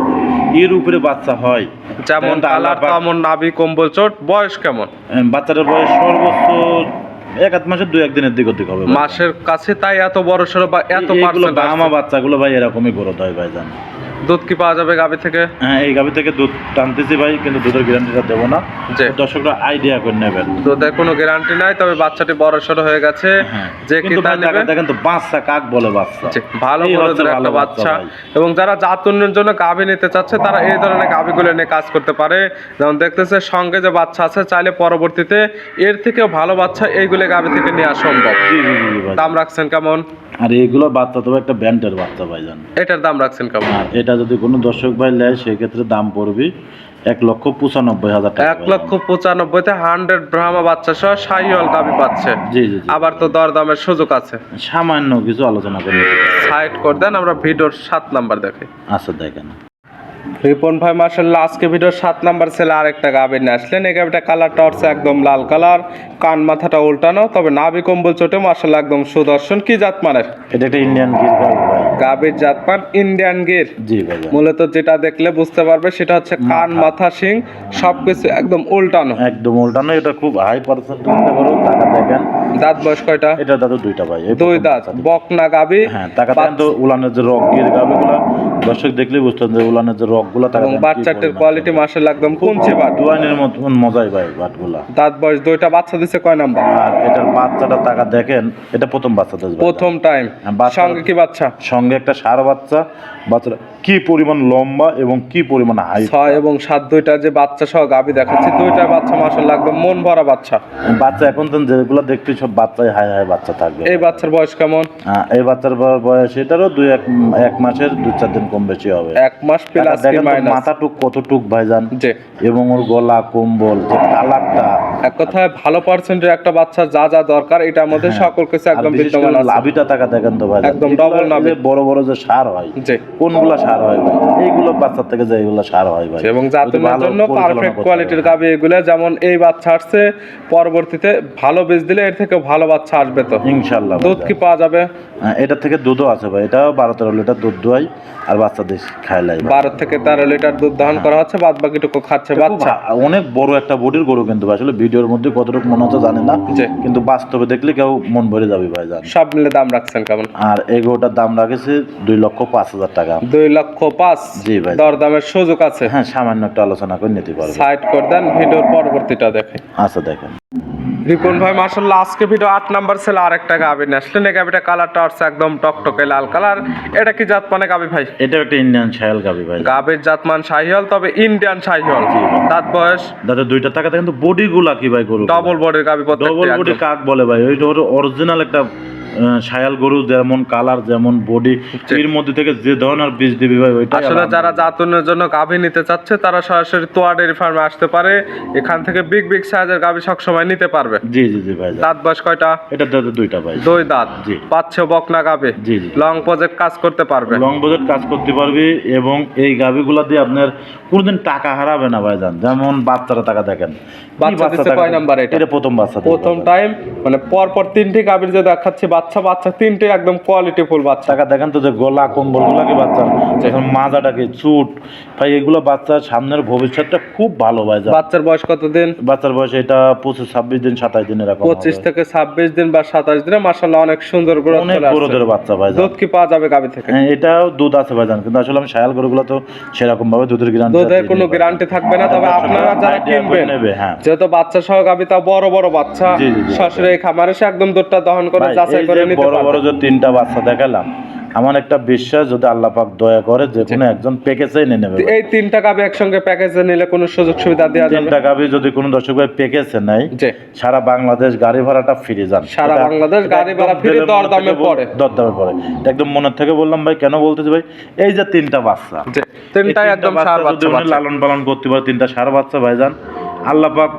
S1: এর উপরে বাচ্চা হয়।
S2: যেমন কালার তেমন নাভি কম্বল চোট বয়স কেমন?
S1: বাচ্চাটার বয়স সর্বোচ্চ এক আধ মাসের দুই একদিনের দিক ওদিক হবে।
S2: মাসের কাছে তাই এত বড় সড়ো বা এত
S1: বাচ্চাগুলো ভাই এরকমই গ্রোথ হয় ভাই জান
S2: দুধ কি পাওয়া যাবে থেকে?
S1: হ্যাঁ এই থেকে দুধ টানতেছি ভাই কিন্তু দুধের গ্যারান্টিটা দেবো না। দর্শকরা আইডিয়া করে নেবেন।
S2: দুধের কোনো গ্যারান্টি নাই তবে বাচ্চাটি বড় সড়ো হয়ে গেছে।
S1: হ্যাঁ।
S2: যে নেবে?
S1: দেখেন তো বাচ্চা কাক বলে বাচ্চা?
S2: ভালো বড়দের একটা বাচ্চা এবং যারা জাত উন্নয়নের জন্য গাভী নিতে চাচ্ছে তারা এই ধরনের গাভীগুলো নিয়ে কাজ করতে পারে। যেমন দেখতেছে সঙ্গে যে বাচ্চা আছে চাইলে পরবর্তীতে এর থেকেও ভালো বাচ্চা এইগুলো গাভী থেকে নেওয়া সম্ভব। দাম রাখছেন কেমন?
S1: আর এগুলো বাচ্চা তো একটা ব্যান্ডের বাচ্চা ভাই জান
S2: এটার দাম রাখছেন কেমন?
S1: আর এটা যদি কোনো দর্শক ভাই নেয় সেক্ষেত্রে দাম পড়বে এক লক্ষ পঁচানব্বই হাজার টাকা
S2: এক লক্ষ পঁচানব্বইতে হান্ড্রেড ব্রাহ্মা বাচ্চা সহ সাইওয়াল গাভী পাচ্ছে।
S1: জি জি
S2: আবার তো দরদামের সুযোগ আছে।
S1: সামান্য কিছু আলোচনা করে।
S2: সাইড করে দেন আমরা ভিডিওর সাত নাম্বার দেখি।
S1: আচ্ছা দেখেন।
S2: রিপন ভাই মার্শাল্লাহ আজকে ভিডিওর সাত নাম্বার ছেলে আরেকটা গাভীর নিয়ে আসলেন। এই গাভীটা কালারটা হচ্ছে একদম লাল কালার কান মাথাটা উল্টানো তবে নাভি কম্বল চোটে মার্শাল্লাহ একদম সুদর্শন। কি জাত মানের?
S1: এটা একটা ইন্ডিয়ান গির গাভি
S2: গাভীর জাত মান ইন্ডিয়ান গির।
S1: জি ভাই
S2: মূলত যেটা দেখলে বুঝতে পারবে সেটা হচ্ছে কান মাথা শিং সবকিছু একদম উল্টানো।
S1: একদম উল্টানো এটা খুব হাই পার্সেন্টেজ করো টাকা দেখেন।
S2: দাঁত বয়স কয়টা?
S1: এটা দাদু দুইটা ভাই
S2: দুই দাঁত। বকনা গাভী
S1: হ্যাঁ টাকা দেখেন তো উলানের যে রক গির গাভিগুলো দর্শক দেখলেই বুঝতেন যে উলানের যে রক
S2: এবং বাচ্চাটির কোয়ালিটি মার্শাল্লাহ একদম বাট
S1: দুয়ানের মতন মজাই ভাই বাটগুলা।
S2: দাঁত বয়স দুইটা বাচ্চা দিছে কয় নাম্বার?
S1: আর এটার বাচ্চাটা টাকা দেখেন এটা প্রথম বাচ্চা দেশ
S2: প্রথম টাইম
S1: হ্যাঁ,
S2: সঙ্গে কি বাচ্চা?
S1: সঙ্গে একটা সার বাচ্চা বাচ্চাটা কি পরিমাণ লম্বা এবং কি পরিমাণ হাই
S2: ছয় এবং সাত দুইটা যে বাচ্চা সহ গাভী দেখাচ্ছি দুইটা বাচ্চা মাসাল্লাহ একদম মন ভরা বাচ্চা।
S1: বাচ্চা এখন তো যেগুলো দেখতে সব বাচ্চাই হাই হাই বাচ্চা থাকবে।
S2: এই বাচ্চার বয়স কেমন?
S1: হ্যাঁ, এই বাচ্চার বয়স এটারও দুই এক এক মাসের দু চার দিন কম বেশি হবে।
S2: এক মাস প্লাস
S1: মাথাটুক কতটুক ভাইজান? এবং ওর গলা কম্বল কালারটা।
S2: এক কথায় ভালো পার্সেন্টের একটা বাচ্চা যা যা দরকার এটার মধ্যে সকল কিছু
S1: হ্যাঁ।
S2: একদম বিদ্যমান আছে।
S1: লাভিটা টাকা দেখেন তো ভাই
S2: একদম নাভি।
S1: বড় বড় যে সার হয় কোনগুলো সার হয় ভাই? এইগুলো বাচ্চার থেকে যে এইগুলো সার হয় ভাই।
S2: এবং জাতনের জন্য পারফেক্ট কোয়ালিটির। এগুলো যেমন এই বাচ্চা আসছে পরবর্তীতে ভালো বীজ দিলে এর থেকে ভালো বাচ্চা আসবে তো।
S1: ইনশাল্লাহ
S2: দুধ কি পাওয়া যাবে?
S1: হ্যাঁ, এটা থেকে দুধও আছে ভাই। এটা বারো তেরো লিটার দুধ দোয়াই আর বাচ্চাদের খাইলাই।
S2: বারো থেকে তেরো লিটার দুধ দহন করা হচ্ছে বাদ বাকিটুকু খাচ্ছে বাচ্চা।
S1: অনেক বড় একটা বডির গরু কিন্তু। আসলে ভিডিওর মধ্যে কতটুকু মনে হচ্ছে জানি না। কিন্তু বাস্তবে দেখলে কেউ মন ভরে যাবে ভাই জান।
S2: সব মিলে দাম রাখছেন কেমন?
S1: আর এই গরুটার দাম রাখেছে দুই লক্ষ পাঁচ হাজার টাকা।
S2: দুই লক্ষ পাঁচ?
S1: জি ভাই।
S2: দরদামের সুযোগ আছে?
S1: হ্যাঁ সামান্য একটা আলোচনা করে নিতে পারবে।
S2: সাইড করে দেন ভিডিওর পরবর্তীটা দেখে।
S1: আচ্ছা দেখেন।
S2: রিপন ভাই মার্শাল্লাহ আজকে ভিডিও আট নাম্বার ছেলে আর একটা আসলেন। এই কালারটা আসছে একদম টকটকে লাল কালার এটা কি জাত মানে গাবি ভাই?
S1: এটা একটা ইন্ডিয়ান ছায়াল গাবি ভাই।
S2: গাবির জাতমান শাহিয়াল তবে ইন্ডিয়ান শাহিয়াল দাঁত বয়স?
S1: দাদা দুইটা টাকা কিন্তু বডি গুলা কি ভাই গরু?
S2: ডবল বডির গাবি
S1: ডবল বডি কাক বলে ভাই ওইটা অরিজিনাল একটা ছায়াল গরু যেমন কালার যেমন বডি এর মধ্যে থেকে যে ধরনের বীজ দিবি ভাই ওইটা
S2: আসলে যারা জাতনের জন্য গাভী নিতে চাচ্ছে তারা সরাসরি তোয়া ডেয়ারি ফার্মে আসতে পারে। এখান থেকে বিগ বিগ সাইজের গাভী সবসময় নিতে পারবে।
S1: জি জি জি ভাই
S2: দাঁত বয়স কয়টা?
S1: এটা দাদা দুইটা ভাই।
S2: দুই দাঁত।
S1: জি।
S2: পাচ্ছে বকনা গাভী।
S1: জি জি।
S2: লং প্রজেক্ট কাজ করতে পারবে।
S1: লং বাজেট কাজ করতে পারবি এবং এই গাভিগুলা দিয়ে আপনার কোনোদিন টাকা হারাবে না ভাইজান। যেমন বাচ্চারা টাকা দেখেন।
S2: বাচ্চা
S1: টাকা
S2: কয় নাম্বার এটা?
S1: এটা প্রথম বাচ্চা
S2: প্রথম টাইম মানে পর পর তিনটি গাভীর যে দেখাচ্ছি বাচ্চা বাচ্চা বাচ্চা তিনটে একদম কোয়ালিটি ফুল বাচ্চা।
S1: টাকা দেখেন তো যে গলা কম্বলগুলা কি বাচ্চা? এখন মাজাটাকে চুট। ভাই এগুলো বাচ্চার সামনের ভবিষ্যৎটা খুব ভালো ভাইজান
S2: বাচ্চার বয়স কতদিন
S1: বাচ্চার বয়স এটা পঁচিশ ছাব্বিশ দিন সাতাশ দিন এরকম
S2: পঁচিশ থেকে ছাব্বিশ দিন বা সাতাশ দিনে মার্শাল্লাহ অনেক সুন্দর গ্রোথ
S1: অনেক
S2: চলে
S1: বাচ্চা ভাইজান
S2: দুধ কি পাওয়া যাবে গাভী থেকে?
S1: হ্যাঁ এটাও দুধ আছে ভাইজান কিন্তু আসলে আমি শায়াল গরুগুলো তো সেরকম ভাবে দুধের গ্রান্ট
S2: দুধের কোনো গ্যারান্টি থাকবে না তবে আপনারা যারা কিনবেন
S1: নেবে হ্যাঁ।
S2: যেহেতু বাচ্চা সহ গাভী তা বড় বড় বাচ্চা। এই খামারে সে একদম দুধটা দহন করে যাচাই
S1: এই
S2: করে
S1: বড় বড় যে তিনটা বাচ্চা দেখালাম আমার একটা বিশ্বাস যদি আল্লাহ পাক দয়া করে যে কোনো একজন প্যাকেজে এনে নেবে।
S2: এই তিনটা গাবি একসঙ্গে প্যাকেজে নিলে কোনো সুযোগ সুবিধা দেওয়া যাবে?
S1: তিনটা গাভি যদি কোনো দর্শক ভাই প্যাকেজে নেয়
S2: জি।
S1: সারা বাংলাদেশ গাড়ি ভাড়াটা ফ্রি যান।
S2: সারা বাংলাদেশ গাড়ি ভাড়া free,
S1: দিলের মনে
S2: দরদামে
S1: থেকে বল-
S2: পড়ে।
S1: এটা একদম মনের থেকে বললাম ভাই কেন বলতেছি ভাই? এই যে তিনটা বাচ্চা।
S2: জি তিনটাই একদম সার বাচ্চা বাচ্চা।
S1: লালন পালন করতে পারে তিনটা সার বাচ্চা ভাইজান আল্লাহ পাক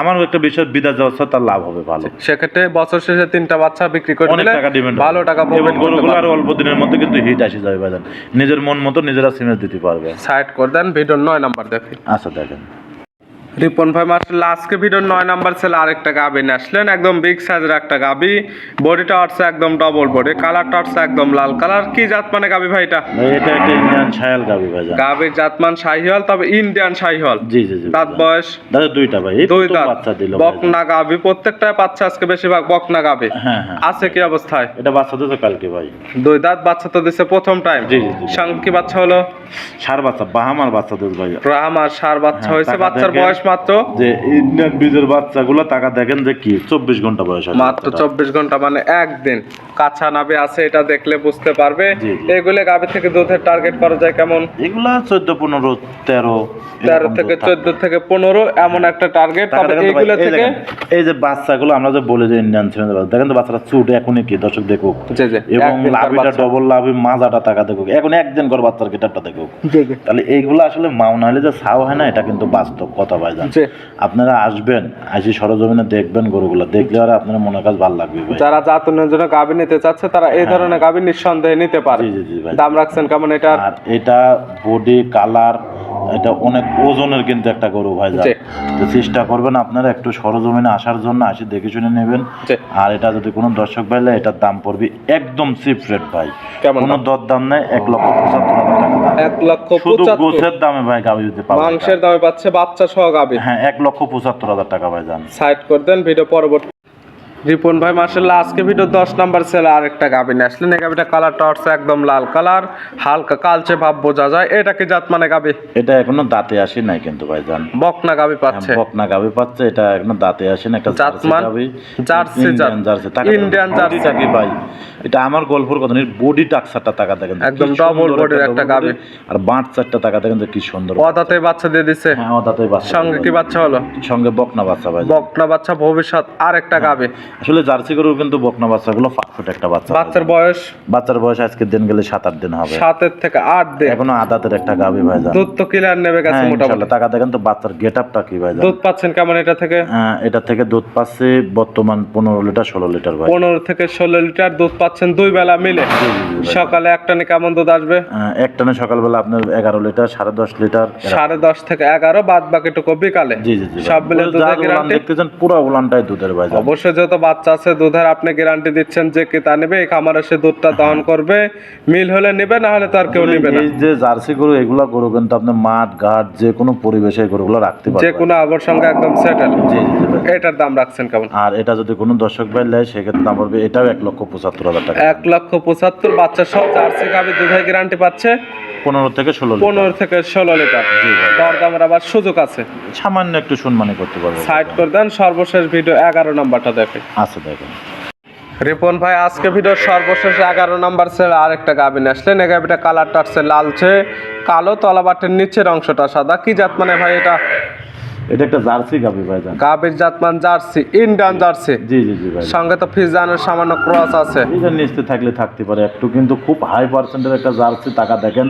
S1: আমারও একটা বিষয় বিদায় যাওয়ার সাথে তার লাভ হবে ভালো।
S2: সেক্ষেত্রে বছর শেষে তিনটা বাচ্চা বিক্রি করে
S1: অনেক টাকা ডিমান্ড
S2: ভালো টাকা প্রফিট
S1: গরুগুলো আর অল্প দিনের মধ্যে কিন্তু হিট আসে যাবে বাজার নিজের মন মতো নিজেরা সিমেন্ট দিতে পারবে।
S2: সাইড করে দেন ভিডিও নয় নাম্বার দেখি।
S1: আচ্ছা দেখেন।
S2: রিপন ভাই মাস্টার আজকে ভিডিওর নয় নাম্বার ছেলে আরেকটা গাবি নিয়ে আসলেন। একদম বিগ সাইজের একটা গাবি। বডিটা হচ্ছে একদম ডবল বডি কালারটা হচ্ছে একদম লাল কালার কি জাত মানে গাবি ভাই এটা?
S1: ভাই এটা একটা ইন্ডিয়ান ছায়াল গাবি ভাইজান
S2: গাবির জাতমান শাহিওয়াল তবে ইন্ডিয়ান শাহিওয়াল।
S1: জি জি জি
S2: দাঁত বয়স?
S1: দাদা দুইটা ভাই
S2: দুই দাঁত।
S1: বাচ্চা দিল।
S2: বকনা গাবি প্রত্যেকটা বাচ্চা আজকে বেশিরভাগ বকনা গাবি।
S1: হ্যাঁ হ্যাঁ।
S2: আছে কি অবস্থায়?
S1: এটা বাচ্চা দিতে কালকে ভাই।
S2: দুই দাঁত বাচ্চা তো দিছে প্রথম টাইম
S1: জি, জি।
S2: সঙ্গে কি বাচ্চা হলো?
S1: সার বাচ্চা বাহামার বাচ্চা দিল ভাই।
S2: রাম সার বাচ্চা
S1: হ্যাঁ,
S2: হয়েছে বাচ্চার বয়স মাত্র?
S1: যে ইন্ডিয়ান বীজের বাচ্চাগুলো টাকা দেখেন যে কি চব্বিশ ঘণ্টা বয়স
S2: মাত্র চব্বিশ ঘণ্টা মানে একদিন। কাঁচা নাবে আছে এটা দেখলে বুঝতে পারবে। এগুলো গাভি থেকে দুধের টার্গেট করা যায় কেমন?
S1: এগুলা চোদ্দ পনেরো তেরো
S2: তেরো থেকে চোদ্দ থেকে পনেরো এমন একটা টার্গেট তবে এইগুলো
S1: এই
S2: থেকে
S1: এই যে বাচ্চাগুলো আমরা যে বলে যে ইন্ডিয়ান ছেলে দেখেন তো বাচ্চারা চুট এখনই কি দর্শক দেখুক। এবং লাভিটা ডবল লাভি মাজাটা টাকা দেখুক। এখন একদিন কর বাচ্চার গেটারটা দেখুক। তাহলে এইগুলো আসলে মাওনা হলে যে সাও হয় না এটা কিন্তু বাস্তব কথা ভাই। জান আপনারা আসবেন আসি সরজমিনে দেখবেন গরুগুলো। দেখলে আর আপনার মনে কাজ ভালো লাগবে
S2: যারা জাতনের জন্য গাভি নিতে চাচ্ছে তারা এই ধরনের গাভি নিঃসন্দেহে নিতে পারে। দাম রাখছেন কেমন
S1: এটা এটা বডি কালার এটা অনেক ওজনের কিন্তু একটা গরু ভাই তো চেষ্টা করবেন আপনারা একটু সরজমিনে আসার জন্য আসি দেখে শুনে নেবেন। আর এটা যদি কোনো দর্শক পাইলে এটার দাম পড়বে একদম চিপ রেট ভাই।
S2: কেমন
S1: কোনো দর দাম নেই এক লক্ষ পঁচাত্তর হাজার টাকা।
S2: এক লক্ষ
S1: শুধু গোছের দামে ভাই গাবি দিতে পারবেন
S2: মাংসের দামে পাচ্ছে বাচ্চা সহ গাভি।
S1: হ্যাঁ এক লক্ষ পঁচাত্তর হাজার টাকা ভাই জান
S2: সাইড করে দেন ভিডিও পরবর্তী রিপন ভাই মার্শাল্লাহ আজকে ভিডিও দশ নাম্বার ছেলে আরেকটা গাভি নিয়ে আসলেন। এই গাভিটা কালারটা হচ্ছে একদম লাল কালার হালকা কালচে ভাব বোঝা যায়। এটা কি জাত মানে গাভি
S1: এটা এখনও দাঁতে আসি নাই কিন্তু ভাই জান
S2: বকনা গাভি পাচ্ছে।
S1: বকনা গাবি পাচ্ছে এটা এখনও দাঁতে আসে না একটা জার্সি
S2: জাতমান?
S1: গাবি।
S2: জার্সি জাত।
S1: ইন্ডিয়ান জার্সি টাকা
S2: ইন্ডিয়ান জার্সি।
S1: বডিটা ভাই? এটা আমার গল্পের কথা নেই বডি টাকসারটা টাকা দেখেন
S2: একদম double body-র একটা গাভী।
S1: body, আর বাঁট চারটা টাকা দেখেন যে কি সুন্দর
S2: অদাতে বাচ্চা দিয়ে দিছে।
S1: হ্যাঁ ওটাতে বাচ্চা
S2: সঙ্গে কি বাচ্চা হলো?
S1: সঙ্গে বকনা বাচ্চা ভাই।
S2: বকনা বাচ্চা ভবিষ্যৎ আরেকটা গাভি
S1: আসলে জার্সি গরু কিন্তু বকনা বাচ্চাগুলো পারফেক্ট একটা বাচ্চা
S2: বাচ্চার বয়স?
S1: বাচ্চার বয়স আজকের দিন গেলে সাত আট দিন হবে।
S2: সাতের থেকে আট দিন?
S1: এখনও আদাতের একটা গাবি ভাই জান
S2: দুধ তো ক্লিয়ার নেবে গেছে
S1: হ্যাঁ
S2: মোটামুটি।
S1: টাকা দেখেন তো বাচ্চার গেট আপটা কি ভাই
S2: দুধ পাচ্ছেন কেমন এটা থেকে?
S1: এটা থেকে দুধ পাচ্ছে বর্তমান পনেরো লিটার ষোলো লিটার ভাই
S2: পনেরো থেকে ষোলো লিটার দুধ পাচ্ছেন দুই বেলা মিলে। সকালে এক টানে কেমন দুধ আসবে?
S1: আহ, এক টানে সকালবেলা আপনার এগারো লিটার সাড়ে দশ লিটার।
S2: সাড়ে দশ থেকে এগারো বাদ বাকিটুকু বিকালে।
S1: জি জি জি।
S2: সব মিলে দুধের গ্যারান্টি
S1: দেখতেছেন পুরো উলানটাই দুধের ভাই।
S2: অবশ্যই যেহেতু বাচ্চা আছে দুধের আপনি গ্যারান্টি দিচ্ছেন যে কে তা নেবে এই খামারে সে দুধটা দহন করবে মিল হলে নেবে না হলে তো আর কেউ নেবে না।
S1: এই যে জার্সি গরু এগুলা গরু কিন্তু আপনি মাঠ ঘাট যে কোনো পরিবেশে গরুগুলো রাখতে
S2: যে
S1: পারবেন
S2: কোনো আবর সঙ্গে একদম সেটেল
S1: জি
S2: এটার দাম রাখছেন কেমন?
S1: আর এটা যদি কোনো দর্শক ভাই নেয় সেক্ষেত্রে দাম পড়বে এটাও এক লক্ষ পঁচাত্তর হাজার টাকা।
S2: এক লক্ষ পঁচাত্তর বাচ্চা সব জার্সি গাভি দুধের গ্যারান্টি পাচ্ছে।
S1: পনেরো থেকে ষোলো।
S2: পনেরো থেকে ষোলো লিটার। দর দামের আবার সুযোগ আছে।
S1: সামান্য একটু সম্মানে করতে পারব।
S2: সাইড করে দেন সর্বশেষ ভিডিও এগারো নাম্বারটা দেখে।
S1: আচ্ছা দেখেন।
S2: রিপন ভাই আজকে ভিডিওর সর্বশেষ এগারো নাম্বার সেল আরেকটা গাভিন আসলেন। এই গাভিটা কালারটা আসছে লালচে কালো তলাবাটের নিচের অংশটা সাদা। কি জাত মানে ভাই এটা?
S1: এটা একটা জার্সি গাবি ভাই জান
S2: জাতমান জার্সি ইন্ডিয়ান জার্সি।
S1: জি জি জি ভাই
S2: সঙ্গে তো ফিজানের সামান্য ক্রস আছে।
S1: এটা নিচতে থাকলে থাকতে পারে একটু কিন্তু খুব হাই পার্সেন্টের একটা জার্সি টাকা দেখেন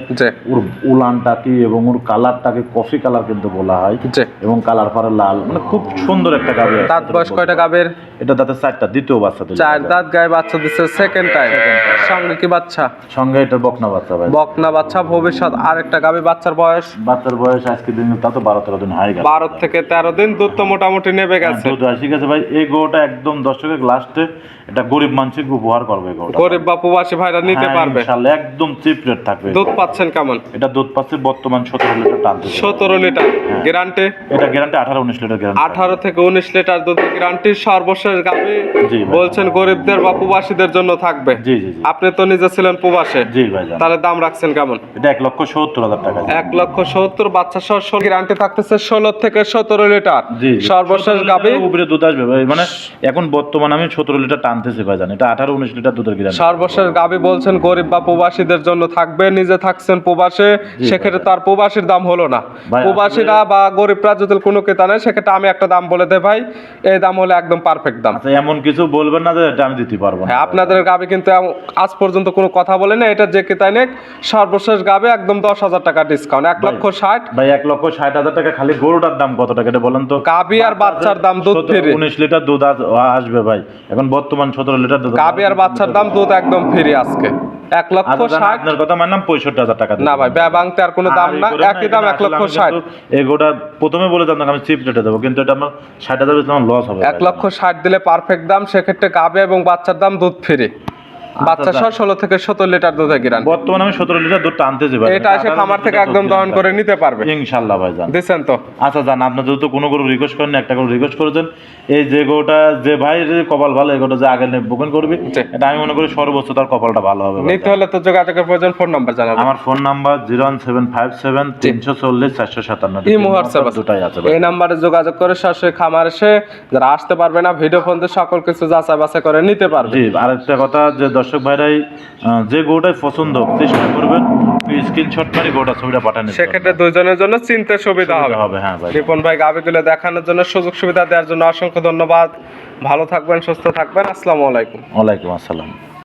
S1: ওর উলানটা কি এবং ওর কালারটাকে কফি কালার কিন্তু বলা হয় এবং কালার ফারে লাল মানে খুব সুন্দর একটা গাবি
S2: দাঁত বয়স কয়টা গাভীর
S1: এটা দাঁতের চারটা দ্বিতীয় বাচ্চা দিল।
S2: চার দাঁত গায়ে বাচ্চা দিচ্ছে সেকেন্ড টাইম সঙ্গে কি বাচ্চা?
S1: সঙ্গে এটা বকনা বাচ্চা ভাই।
S2: বকনা বাচ্চা ভবিষ্যৎ আরেকটা গাভী বাচ্চার বয়স?
S1: বাচ্চার বয়স আজকে দিন তা তো বারো তেরো দিন হাই গেল
S2: বারো থেকে তেরো দিন দুধ তো মোটামুটি নেবে গেছে।
S1: দুধ আসি গেছে ভাই এই গোটা একদম দর্শকের লাস্টে এটা গরিব মানুষকে উপহার করবে
S2: গরিব বা প্রবাসী ভাইরা নিতে
S1: হ্যাঁ,
S2: পারবে।
S1: ইনশাআল্লাহ, একদম চিপ রেট থাকবে।
S2: দুধ পাচ্ছেন কেমন?
S1: এটা দুধ পাচ্ছে বর্তমান সতেরো লিটার টানতে
S2: সতেরো লিটার। গ্যারান্টি
S1: এটা গ্যারান্টি আঠারো উনিশ লিটার গ্যারান্টি
S2: আঠারো থেকে উনিশ লিটার দুধের গ্যারান্টি সর্বশেষ
S1: জি
S2: বলছেন গরিবদের বা প্রবাসীদের জন্য থাকবে।
S1: জি জি জি।
S2: আপনি তো নিজে ছিলেন প্রবাসে।
S1: জি ভাই
S2: তাহলে দাম রাখছেন কেমন?
S1: এটা এক লক্ষ সত্তর হাজার টাকা।
S2: এক লক্ষ সত্তর বাচ্চা সহ গ্যারান্টি থাকতেছে ষোলো থেকে সতেরো লিটার। সর্বশেষ
S1: 17
S2: গাবি
S1: উপরে দুধ আসবে ভাই। মানে এখন বর্তমানে আমি সতেরো লিটার টানতেছি ভাই জানি। এটা আঠারো উনিশ লিটার দুধের গ্যারান্টি
S2: সর্বশেষ গাবি বলছেন গরিব বা প্রবাসীদের জন্য থাকবে নিজে থাকছেন প্রবাসে সেক্ষেত্রে তার প্রবাসীর দাম হলো না। প্রবাসীরা বা গরিবরা যদি কোনো ক্রেতা নেয় সেক্ষেত্রে আমি একটা দাম বলে দেই ভাই এই দাম হলো একদম পারফেক্ট দাম।
S1: আচ্ছা এমন কিছু বলবেন না যে আমি দিতে পারব
S2: হ্যাঁ আপনাদের গাবি কিন্তু আজ পর্যন্ত কোনো কথা বলে না এটা যে ক্রেতাই নেক সর্বশেষ গাবে একদম দশ হাজার টাকা ডিসকাউন্ট এক লক্ষ ষাট।
S1: ভাই এক লক্ষ ষাট হাজার টাকা খালি গরুটার দাম কত টাকা এটা বলেন তো?
S2: গাবি আর বাচ্চার দাম দুধ ফ্রি।
S1: উনিশ লিটার দুধ আসবে ভাই। এখন বর্তমান সতেরো লিটার দুধ
S2: গাবি আর বাচ্চার দাম দুধ একদম ফ্রি আজকে। এক লক্ষ
S1: আচ্ছা,
S2: ষাট।
S1: আপনার কথা মানলাম পঁয়ষট্টি হাজার টাকা
S2: না ভাই ব্যয় ভাঙতে আর কোনো দাম না একই দাম এক লক্ষ ষাট।
S1: এগোটা প্রথমে বলে আপনাকে আমি চিপ রেটে দেবো কিন্তু এটা আমার ষাট হাজার লস হবে
S2: এক লক্ষ ষাট দিলে পারফেক্ট দাম সেক্ষেত্রে গাবে এবং বাচ্চার দাম দুধ ফ্রি। বাচ্চা সহ ষোলো থেকে সত্তর লিটার দুধে গিরান
S1: বর্তমানে আমি সতেরো লিটার দুধ ভাই
S2: এটা এসে খামার থেকে একদম দহন করে নিতে পারবে।
S1: ইনশাল্লাহ ভাই জান।
S2: দিচ্ছেন তো?
S1: আচ্ছা জান আপনার যেহেতু কোনো গরু রিকোয়েস্ট করেন একটা গরু রিকোয়েস্ট করেছেন এই যে গরুটা যে ভাই কপাল ভালো এই গরুটা যে আগে বুকিং করবি এটা আমি মনে করি সর্বোচ্চ তার কপালটা ভালো হবে
S2: নিতে হলে তো যোগাযোগের প্রয়োজন ফোন নাম্বার জানাব
S1: আমার phone number zero one seven five seven তিনশো চল্লিশ চারশো সাতান্ন।
S2: ইমো হোয়াটসঅ্যাপ
S1: দুটাই আছে
S2: এই নাম্বারে যোগাযোগ করে সরাসরি খামার এসে যারা আসতে পারবে না ভিডিও ফোন সকল কিছু যাচাই বাছাই করে নিতে পারবে।
S1: জি আরেকটা কথা যে দর্শক ভাইরাই যে গোটাই পছন্দ চেষ্টা করবেন স্ক্রিনশট মারি গোটা ছবিটা পাঠান
S2: সেক্ষেত্রে দুইজনের জন্য চিন্তা সুবিধা হবে।
S1: হবে হ্যাঁ ভাই।
S2: রিপন ভাই গাবিগুলো দেখানোর জন্য সুযোগ সুবিধা দেওয়ার জন্য অসংখ্য ধন্যবাদ। ভালো থাকবেন সুস্থ থাকবেন। আসসালামু আলাইকুম।
S1: ওয়ালাইকুম আসসালাম।